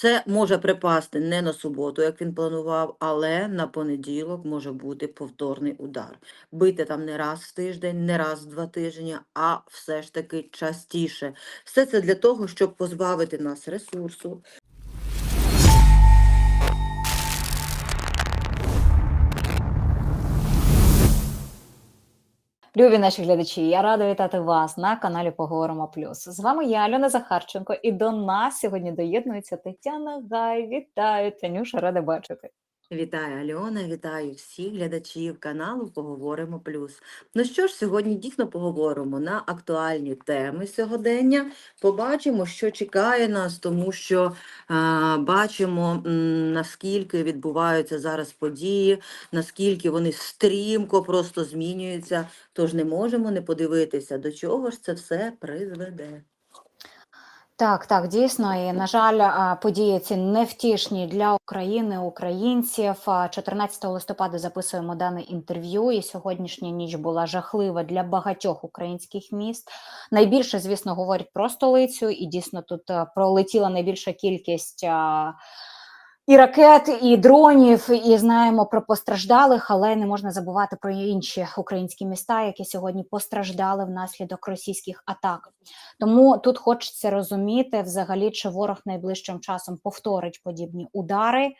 Це може припасти не на суботу, як він планував, але на понеділок може бути повторний удар. Бити там не раз в тиждень, не раз в два тижні, а все ж таки частіше. Все це для того, щоб позбавити нас ресурсу, Любі наші глядачі, я рада вітати вас на каналі Поговоримо Плюс. З вами я, Альона Захарченко, і до нас сьогодні доєднується Тетяна Гай. Вітаю, Танюша, рада бачити. Вітаю Альона, вітаю всіх глядачів каналу Поговоримо Плюс. Ну що ж, сьогодні дійсно поговоримо на актуальні теми сьогодення. Побачимо, що чекає нас, тому що а, бачимо, наскільки відбуваються зараз події, наскільки вони стрімко просто змінюються. Тож не можемо не подивитися, до чого ж це все призведе. Так, так, дійсно, і на жаль, події ці невтішні для України, українців. А, 14 листопада записуємо дане інтерв'ю, і сьогоднішня ніч була жахлива для багатьох українських міст. Найбільше, звісно, говорять про столицю, і дійсно тут пролетіла найбільша кількість. І ракет, і дронів, і знаємо про постраждалих, але не можна забувати про інші українські міста, які сьогодні постраждали внаслідок російських атак. Тому тут хочеться розуміти, взагалі, чи ворог найближчим часом повторить подібні удари,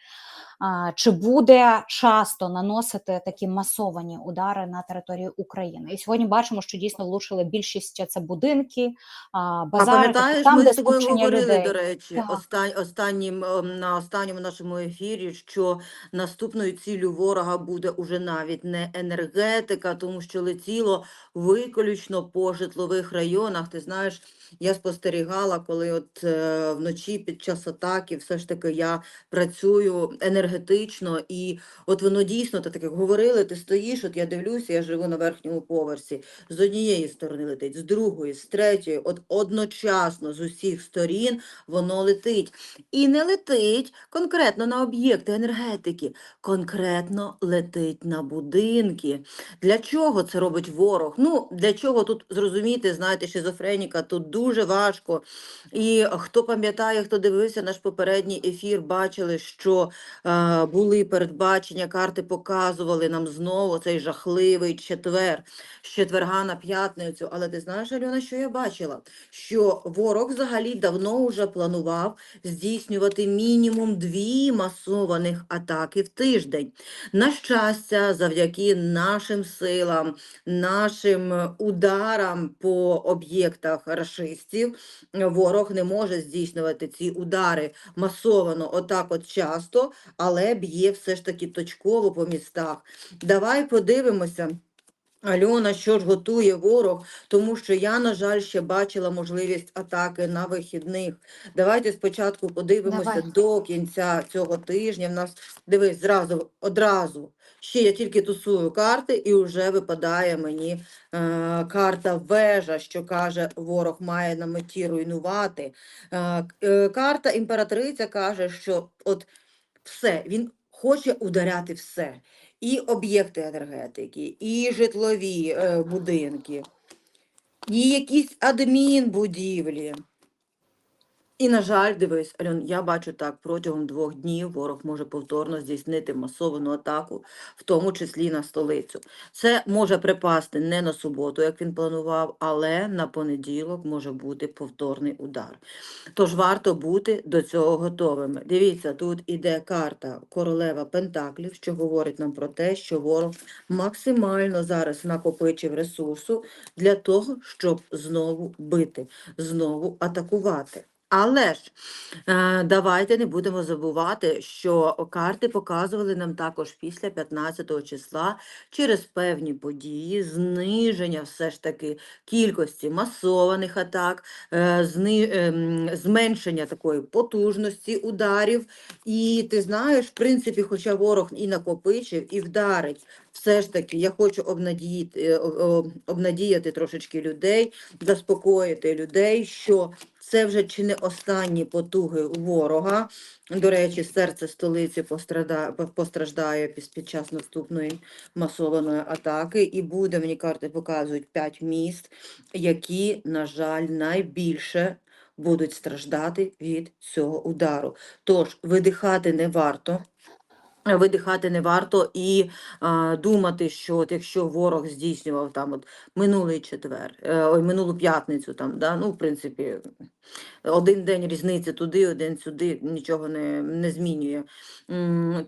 чи буде часто наносити такі масовані удари на територію України. І сьогодні бачимо, що дійсно влучили більшість це будинки, а, А базари, тобто там, ми де з тобою говорили, людей. до речі, остань, останнім, на останньому нашому ефірі, що наступною ціллю ворога буде уже навіть не енергетика, тому що летіло виключно по житлових районах. Ти знаєш, я спостерігала, коли от е, вночі під час атаки все ж таки я працюю енергетично, і от воно дійсно, так як говорили, ти стоїш, от я дивлюся, я живу на верхньому поверсі. З однієї сторони летить, з другої, з третьої, от одночасно з усіх сторін воно летить. І не летить конкретно на об'єкти енергетики, конкретно летить на будинки. Для чого це робить ворог? Ну, для чого тут зрозуміти, знаєте, шизофреніка, тут дуже важко. І хто пам'ятає, хто дивився наш попередній ефір, бачили, що е, були передбачення, карти показували нам знову цей жахливий четвер, з четверга на п'ятницю. Але ти знаєш, Альона, що я бачила? Що ворог взагалі давно вже планував здійснювати мінімум дві масованих атаки в тиждень. На щастя, завдяки нашим силам, нашим ударам по об'єктах рашистів, е, ворог не може здійснювати ці удари масовано, отак от часто, але б'є все ж таки точково по містах. Давай подивимося. Альона, що ж готує ворог, тому що я, на жаль, ще бачила можливість атаки на вихідних. Давайте спочатку подивимося Давай. до кінця цього тижня. В нас дивись зразу одразу. Ще я тільки тусую карти, і вже випадає мені е, карта вежа, що каже, ворог має на меті руйнувати. Е, е, карта імператриця каже, що от все, він хоче ударяти все. І об'єкти енергетики, і житлові е, будинки, і якісь адмінбудівлі. І, на жаль, дивись, Альон, я бачу так, протягом двох днів ворог може повторно здійснити масовану атаку, в тому числі на столицю. Це може припасти не на суботу, як він планував, але на понеділок може бути повторний удар. Тож варто бути до цього готовими. Дивіться, тут іде карта королева Пентаклів, що говорить нам про те, що ворог максимально зараз накопичив ресурсу для того, щоб знову бити, знову атакувати. Але ж е, давайте не будемо забувати, що карти показували нам також після 15 числа через певні події, зниження все ж таки кількості масованих атак, е, ем, зменшення такої потужності ударів. І ти знаєш, в принципі, хоча ворог і накопичив, і вдарить, все ж таки я хочу обнадіяти, е, обнадіяти трошечки людей, заспокоїти людей, що це вже чи не останні потуги ворога. До речі, серце столиці пострадає, постраждає під час наступної масованої атаки. І буде, мені карти показують, п'ять міст, які, на жаль, найбільше будуть страждати від цього удару. Тож видихати не варто. Е, Видихати не варто і а, думати, що от якщо ворог здійснював там от минулий четвер, е, ой, минулу п'ятницю, там, да, ну, в принципі, один день різниці туди, один сюди, нічого не, не змінює,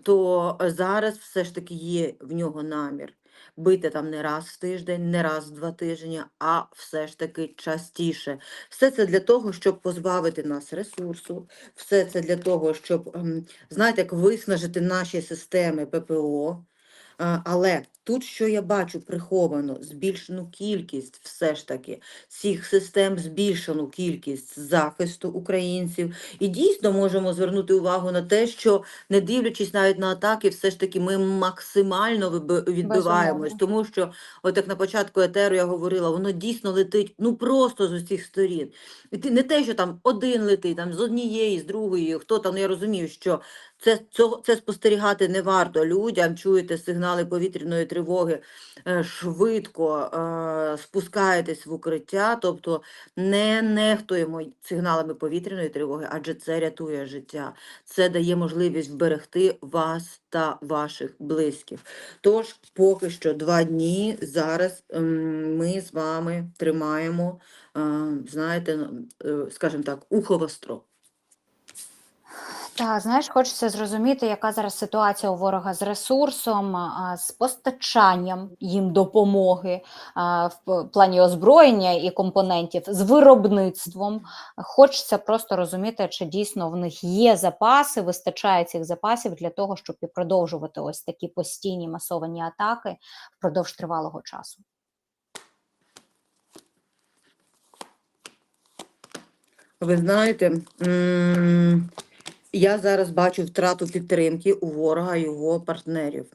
то зараз все ж таки є в нього намір бити там не раз в тиждень, не раз в два тижні, а все ж таки частіше. Все це для того, щоб позбавити нас ресурсу, все це для того, щоб, ем, знаєте, як виснажити наші системи ППО. Але тут, що я бачу, приховано збільшену кількість все ж таки цих систем, збільшену кількість захисту українців. І дійсно можемо звернути увагу на те, що не дивлячись навіть на атаки, все ж таки ми максимально відбиваємось, тому що, от як на початку етеру я говорила, воно дійсно летить ну просто з усіх сторін. І не те, що там один летить, там з однієї, з другої, хто там, ну, я розумію, що це, цього, це спостерігати не варто людям, чуєте сигнали повітряної тривоги, е, швидко е, спускаєтесь в укриття, тобто не нехтуємо сигналами повітряної тривоги, адже це рятує життя. Це дає можливість вберегти вас та ваших близьких. Тож, поки що два дні зараз ем, ми з вами тримаємо, е, знаєте, скажімо так, ухо востро. Так, знаєш, хочеться зрозуміти, яка зараз ситуація у ворога з ресурсом, з постачанням їм допомоги в плані озброєння і компонентів, з виробництвом. Хочеться просто розуміти, чи дійсно в них є запаси, вистачає цих запасів для того, щоб і продовжувати ось такі постійні масовані атаки впродовж тривалого часу. Ви знаєте, м, я зараз бачу втрату підтримки у ворога його партнерів,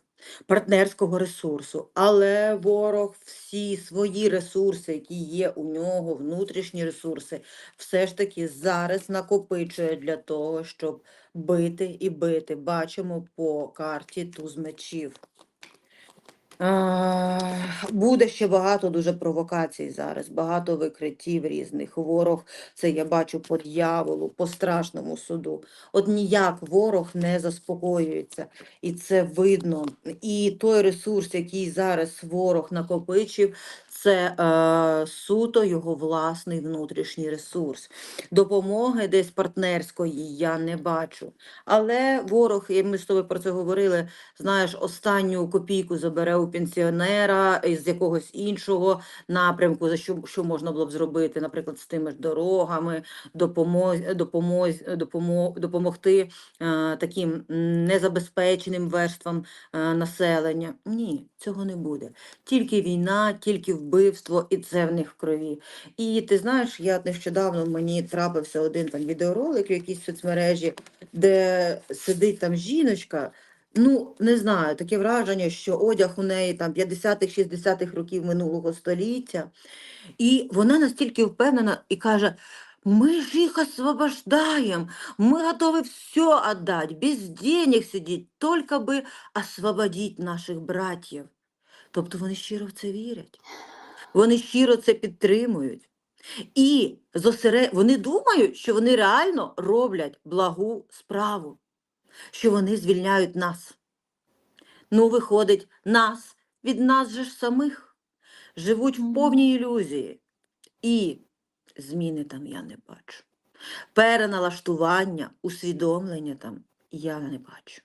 партнерського ресурсу. Але ворог всі свої ресурси, які є у нього, внутрішні ресурси, все ж таки зараз накопичує для того, щоб бити і бити. Бачимо по карті туз мечів. Буде ще багато дуже провокацій зараз, багато викриттів різних. Ворог, це я бачу по дьяволу, по страшному суду. От ніяк ворог не заспокоюється, і це видно. І той ресурс, який зараз ворог накопичив, це е, суто його власний внутрішній ресурс. Допомоги десь партнерської я не бачу. Але ворог, і ми з тобою про це говорили, знаєш, останню копійку забере у пенсіонера з якогось іншого напрямку, за що, що можна було б зробити, наприклад, з тими ж дорогами, допомоз, допомоз, допомо, допомогти е, таким незабезпеченим верствам е, населення. Ні, цього не буде. Тільки війна, тільки вбивство, і це в них в крові. І ти знаєш, я нещодавно мені трапився один там відеоролик в якійсь соцмережі, де сидить там жіночка. Ну, не знаю, таке враження, що одяг у неї там 50-х, 60-х років минулого століття. І вона настільки впевнена і каже: ми ж їх освобождаем, мы готовы все отдать, без денег сидеть, только би освободить наших братів. Тобто вони щиро в це вірять, вони щиро це підтримують. І зосере... вони думають, що вони реально роблять благу справу, що вони звільняють нас. Ну, виходить, нас від нас же ж самих живуть в повній ілюзії. І зміни там я не бачу. Переналаштування, усвідомлення там я не бачу.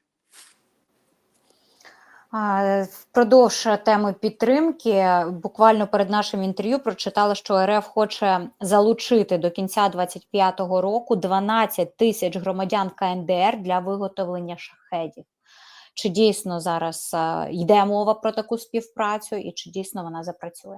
Впродовж теми підтримки, буквально перед нашим інтерв'ю прочитала, що РФ хоче залучити до кінця 2025 року 12 тисяч громадян КНДР для виготовлення шахедів. Чи дійсно зараз йде мова про таку співпрацю, і чи дійсно вона запрацює?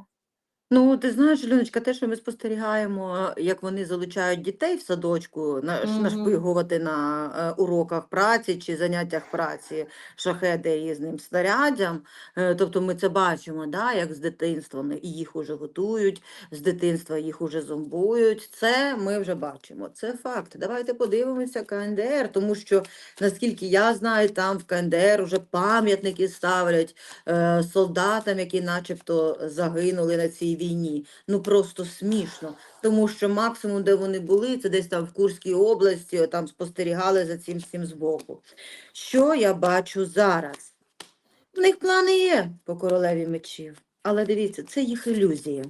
Ну, ти знаєш, Людочка, те, що ми спостерігаємо, як вони залучають дітей в садочку, на, Мгм. нашпигувати на е, уроках праці чи заняттях праці шахеди різним снарядям. Е, тобто ми це бачимо, да, як з дитинства вони і їх уже готують, з дитинства їх уже зомбують. Це ми вже бачимо. Це факт. Давайте подивимося КНДР, тому що, наскільки я знаю, там в КНДР вже пам'ятники ставлять е, солдатам, які начебто загинули на цій цій війні. Ну просто смішно. Тому що максимум, де вони були, це десь там в Курській області, там спостерігали за цим всім збоку. Що я бачу зараз? В них плани є по королеві мечів, але дивіться, це їх ілюзія.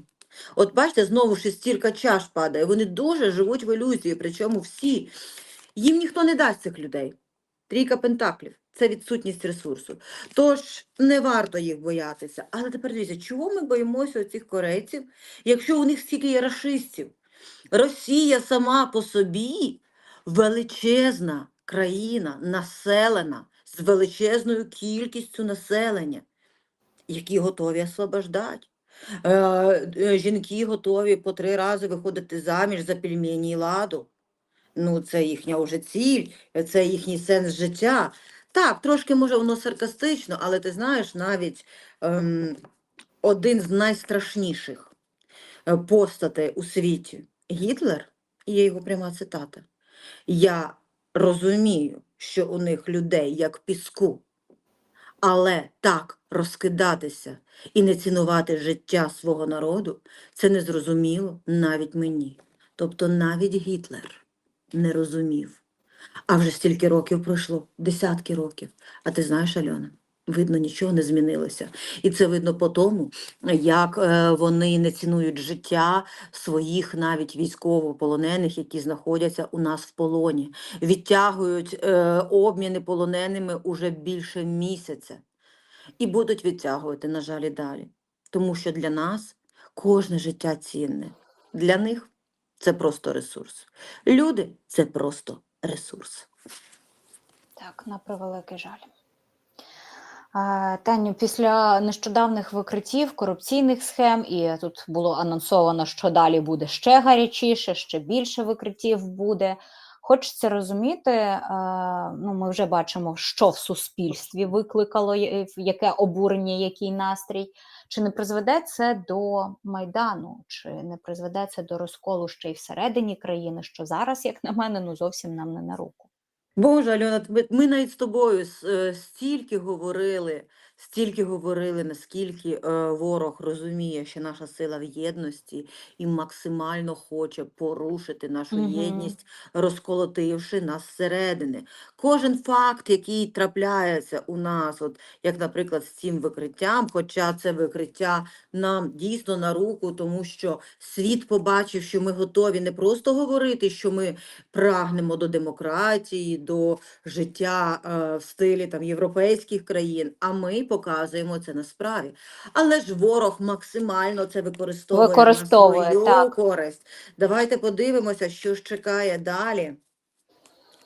От бачите, знову шестірка чаш падає. Вони дуже живуть в ілюзії, причому всі. Їм ніхто не дасть цих людей. Трійка пентаклів це відсутність ресурсу. Тож не варто їх боятися. Але тепер дивіться, чого ми боїмося цих корейців, якщо у них стільки є рашистів? Росія сама по собі величезна країна, населена з величезною кількістю населення, які готові освобождати. Е, е, жінки готові по три рази виходити заміж за пельмені і ладу. Ну, це їхня вже ціль, це їхній сенс життя. Так, трошки може воно саркастично, але ти знаєш, навіть ем, один з найстрашніших е, постатей у світі Гітлер, і є його пряма цитата. Я розумію, що у них людей як піску, але так розкидатися і не цінувати життя свого народу це незрозуміло навіть мені. Тобто навіть Гітлер не розумів. А вже стільки років пройшло, десятки років. А ти знаєш, Альона, видно, нічого не змінилося. І це видно по тому, як е, вони не цінують життя своїх навіть військовополонених, які знаходяться у нас в полоні. Відтягують е, обміни полоненими уже більше місяця. І будуть відтягувати, на жаль, і далі. Тому що для нас кожне життя цінне. Для них це просто ресурс. Люди це просто ресурс. Так, на превеликий жаль. Таню, після нещодавних викриттів корупційних схем, і тут було анонсовано, що далі буде ще гарячіше, ще більше викриттів буде. Хочеться розуміти, е, ну ми вже бачимо, що в суспільстві викликало яке обурення, який настрій. Чи не призведе це до майдану, чи не призведе це до розколу ще й всередині країни, що зараз, як на мене, ну зовсім нам не на руку. Боже, Альона, ми- ми навіть з тобою е, стільки говорили, стільки говорили, наскільки е, ворог розуміє, що наша сила в єдності і максимально хоче порушити нашу Мгм. єдність, розколотивши нас зсередини. Кожен факт, який трапляється у нас, от як, наприклад, з цим викриттям, хоча це викриття нам дійсно на руку, тому що світ побачив, що ми готові не просто говорити, що ми прагнемо до демократії, до життя е, в стилі там європейських країн, а ми показуємо це на справі. Але ж ворог максимально це використовує, Використовує, на свою так. користь. Давайте подивимося, що ж чекає далі.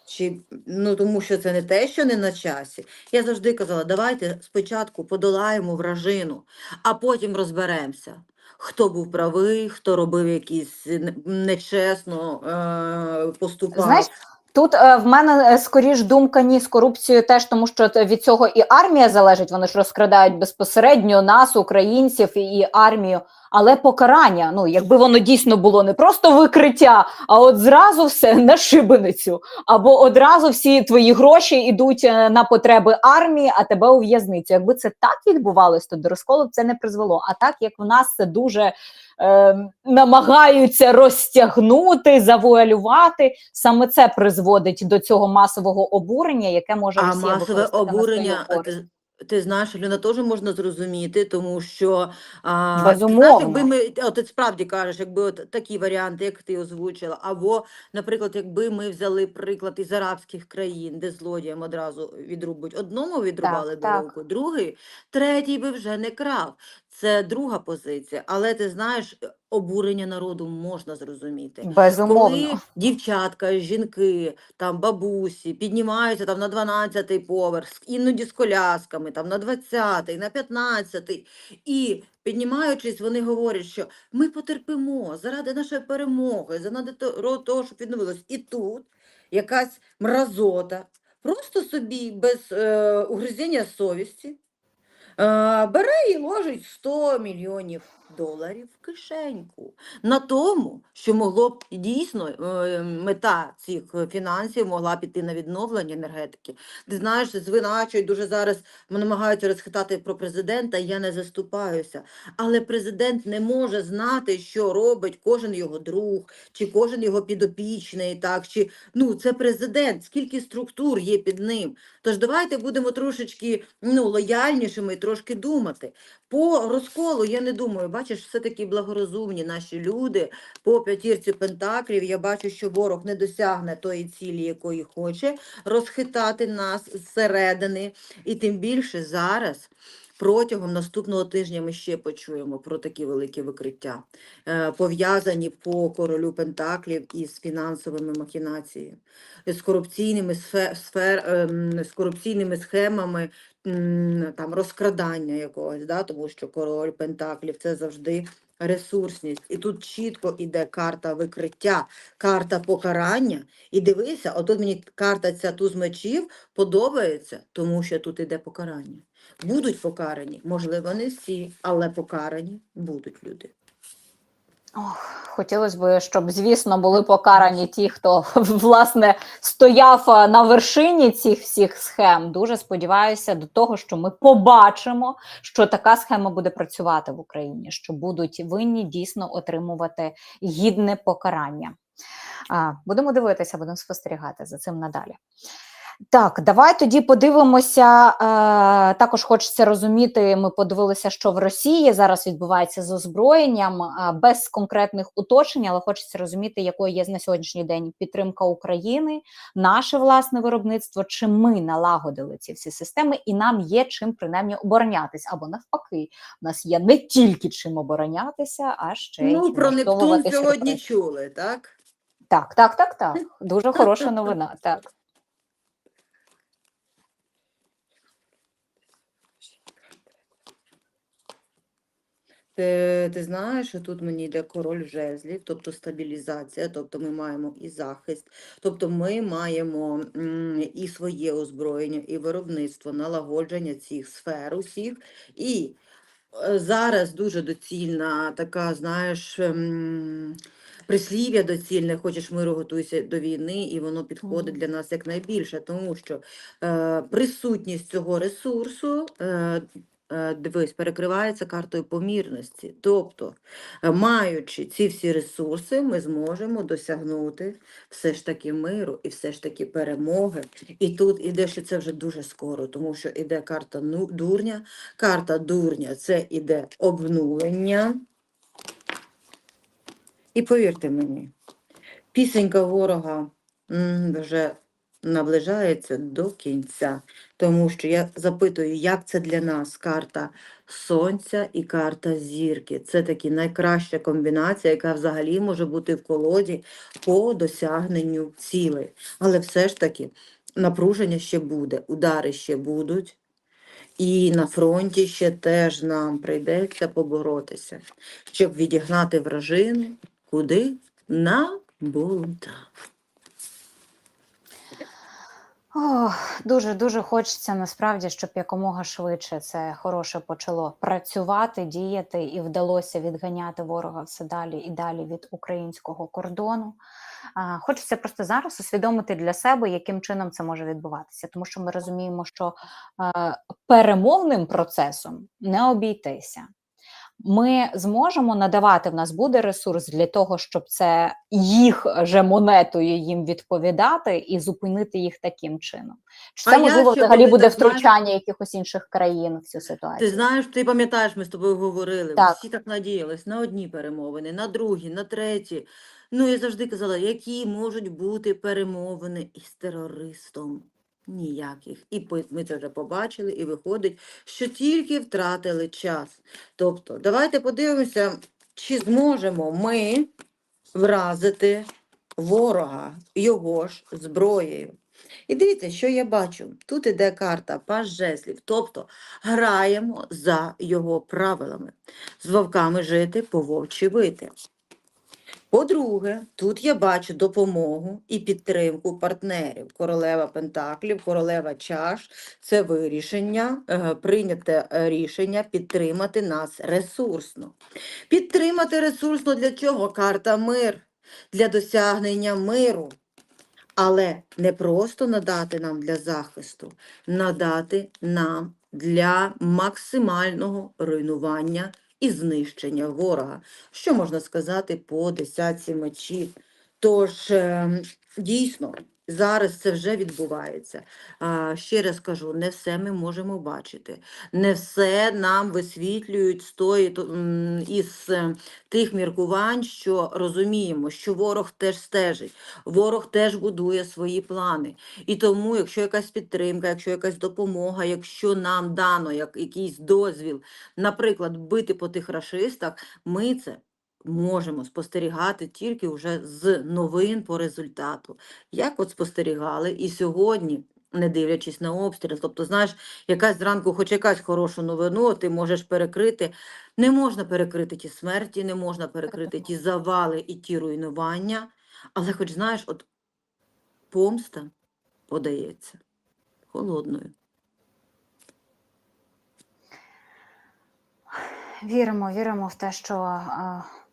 Чи, ну, тому що це не те, що не на часі. Я завжди казала, давайте спочатку подолаємо вражину, а потім розберемося, хто був правий, хто робив якісь не- нечесно е, поступав. Знаєш, тут е, в мене е, скоріш думка ні з корупцією теж, тому що від цього і армія залежить. Вони ж розкрадають безпосередньо нас, українців і, і армію. Але покарання, ну якби воно дійсно було не просто викриття, а от зразу все на шибеницю, або одразу всі твої гроші йдуть е, на потреби армії, а тебе у в'язницю. Якби це так відбувалось, то до розколу б це не призвело. А так як в нас це дуже е, намагаються розтягнути, завуалювати, саме це призводить до цього масового обурення, яке може А масове обурення, користь. Ти, знаєш, Люна, теж можна зрозуміти, тому що а, знаєш, якби ми, от ти справді кажеш, якби от такі варіанти, як ти озвучила, або, наприклад, якби ми взяли приклад із арабських країн, де злодіям одразу відрубуть, одному відрубали Так, так. руку, другий, третій би вже не крав. Це друга позиція. Але ти знаєш, обурення народу можна зрозуміти. Безумовно. Коли дівчатка, жінки, там бабусі піднімаються там на 12-й поверх, іноді з колясками, там на 20-й, на 15-й, і піднімаючись, вони говорять, що ми потерпимо заради нашої перемоги, заради того, щоб відновилось. І тут якась мразота, просто собі без е, угризіння совісті, е, бере і ложить 100 мільйонів доларів в кишеньку. На тому, що могло б дійсно е, мета цих фінансів могла піти на відновлення енергетики. Ти знаєш, звинувачують дуже зараз намагаються розхитати про президента. Я не заступаюся. Але президент не може знати, що робить кожен його друг, чи кожен його підопічний, так чи ну це президент, скільки структур є під ним. Тож давайте будемо трошечки ну, лояльнішими і трошки думати. По розколу я не думаю, бачиш, все таки благорозумні наші люди. По п'ятірці пентаклів я бачу, що ворог не досягне тої цілі, якої хоче, розхитати нас зсередини. І тим більше зараз. Протягом наступного тижня ми ще почуємо про такі великі викриття, е, пов'язані по королю Пентаклів із фінансовими махінаціями, з корупційними сфе- сфер, ем, з корупційними схемами там розкрадання якогось, да, тому що король Пентаклів це завжди ресурсність. І тут чітко іде карта викриття, карта покарання. І дивися, отут мені карта ця туз мечів подобається, тому що тут іде покарання. Будуть покарані, можливо, не всі, але покарані будуть люди. Ох, хотілося б, щоб, звісно, були покарані ті, хто власне стояв на вершині цих всіх схем. Дуже сподіваюся до того, що ми побачимо, що така схема буде працювати в Україні, що будуть винні дійсно отримувати гідне покарання. Будемо дивитися, будемо спостерігати за цим надалі. Так, давай тоді подивимося. Е, також хочеться розуміти. Ми подивилися, що в Росії зараз відбувається з озброєнням е, без конкретних уточнень, але хочеться розуміти, якою є на сьогоднішній день підтримка України, наше власне виробництво. Чи ми налагодили ці всі системи, і нам є чим принаймні оборонятися, або навпаки, у нас є не тільки чим оборонятися, а ще й Ну, про Нептун сьогодні чули, так? Так, так, так, так. Дуже хороша новина. Так. Ти, ти знаєш, що тут мені йде король жезлів, тобто стабілізація, тобто ми маємо і захист, тобто ми маємо і своє озброєння, і виробництво, налагодження цих сфер усіх. І е, зараз дуже доцільна така, знаєш, ем, прислів'я доцільне, хочеш миру, готуйся до війни, і воно підходить для нас якнайбільше, тому що е, присутність цього ресурсу. Е, е, Дивись, перекривається картою помірності. Тобто, е, маючи ці всі ресурси, ми зможемо досягнути все ж таки миру і все ж таки перемоги. І тут іде, що це вже дуже скоро, тому що іде карта ну, дурня. Карта дурня це іде обнулення. І повірте мені, пісенька ворога вже наближається до кінця, тому що я запитую, як це для нас карта сонця і карта зірки. Це таки найкраща комбінація, яка взагалі може бути в колоді по досягненню цілей. Але все ж таки напруження ще буде, удари ще будуть. І на фронті ще теж нам прийдеться поборотися, щоб відігнати вражину куди? На болота. Дуже дуже хочеться насправді, щоб якомога швидше це хороше почало працювати, діяти і вдалося відганяти ворога все далі і далі від українського кордону. Хочеться просто зараз усвідомити для себе, яким чином це може відбуватися, тому що ми розуміємо, що е, перемовним процесом не обійтися. Ми зможемо надавати в нас буде ресурс для того, щоб це їх же монетою їм відповідати і зупинити їх таким чином. Чи це я можливо взагалі буде так, знаєш- втручання якихось інших країн в цю ситуацію? Ти знаєш, ти пам'ятаєш, ми з тобою говорили. Так. Всі так надіялись на одні перемовини, на другі, на треті. Ну, я завжди казала, які можуть бути перемовини із терористом. Ніяких. І ми це вже побачили, і виходить, що тільки втратили час. Тобто, давайте подивимося, чи зможемо ми вразити ворога його ж зброєю. І дивіться, що я бачу. Тут іде карта паж жезлів. Тобто граємо за його правилами. З вовками жити, по вовчі бити. По-друге, тут я бачу допомогу і підтримку партнерів. Королева Пентаклів, королева чаш це вирішення, е, прийняте е, рішення підтримати нас ресурсно. Підтримати ресурсно для чого? Карта мир, для досягнення миру. Але не просто надати нам для захисту, надати нам для максимального руйнування і знищення ворога. Що можна сказати по десятці мечів? Тож, ем, дійсно, зараз це вже відбувається. А, ще раз кажу, не все ми можемо бачити, не все нам висвітлюють з тої, то- із е, тих міркувань, що розуміємо, що ворог теж стежить, ворог теж будує свої плани. І тому, якщо якась підтримка, якщо якась допомога, якщо нам дано як, якийсь дозвіл, наприклад, бити по тих рашистах, ми це можемо спостерігати тільки вже з новин по результату. Як от спостерігали і сьогодні. Не дивлячись на обстріл, тобто, знаєш, якась зранку, хоч якась хорошу новину, ти можеш перекрити. Не можна перекрити ті смерті, не можна перекрити ті завали і ті руйнування, але хоч знаєш, от помста подається холодною. Віримо, віримо в те, що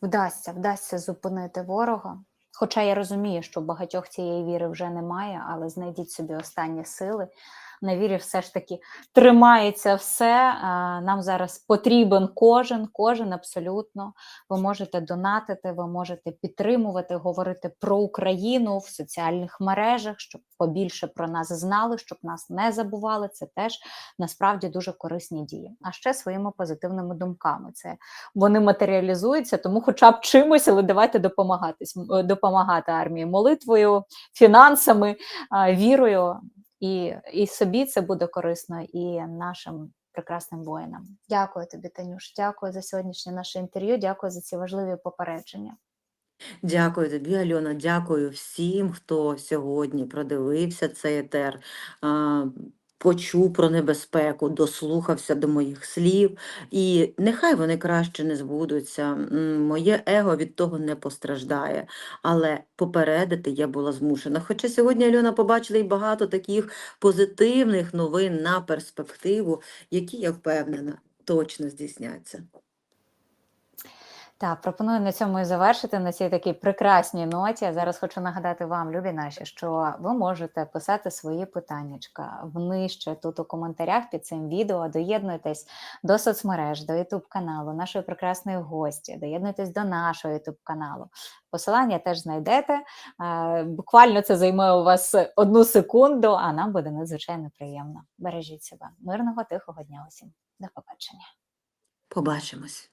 вдасться, вдасться зупинити ворога. Хоча я розумію, що багатьох цієї віри вже немає, але знайдіть собі останні сили. На вірі все ж таки тримається все. е, Нам зараз потрібен кожен, кожен абсолютно. Ви можете донатити, ви можете підтримувати, говорити про Україну в соціальних мережах, щоб побільше про нас знали, щоб нас не забували. Це теж насправді дуже корисні дії. А ще своїми позитивними думками. Це вони матеріалізуються, тому хоча б чимось, але давайте допомагатись, е, допомагати армії молитвою, фінансами, вірою. І, і собі це буде корисно, і нашим прекрасним воїнам. Дякую тобі, Танюш. Дякую за сьогоднішнє наше інтерв'ю. Дякую за ці важливі попередження. Дякую тобі, Альона. Дякую всім, хто сьогодні продивився цей етер, а, почув про небезпеку, дослухався до моїх слів. І нехай вони краще не збудуться. Моє его від того не постраждає. Але попередити я була змушена. Хоча сьогодні Альона побачила і багато таких позитивних новин на перспективу, які, я впевнена, точно здійсняться. Так, пропоную на цьому і завершити на цій такій прекрасній ноті. Я зараз хочу нагадати вам, любі наші, що ви можете писати свої питаннячка внижче тут у коментарях під цим відео. Доєднуйтесь до соцмереж, до youtube каналу, нашої прекрасної гості, доєднуйтесь до нашого youtube каналу. Посилання теж знайдете. Е, Буквально це займе у вас одну секунду, а нам буде надзвичайно приємно. Бережіть себе. Мирного, тихого дня усім. До побачення. Побачимось.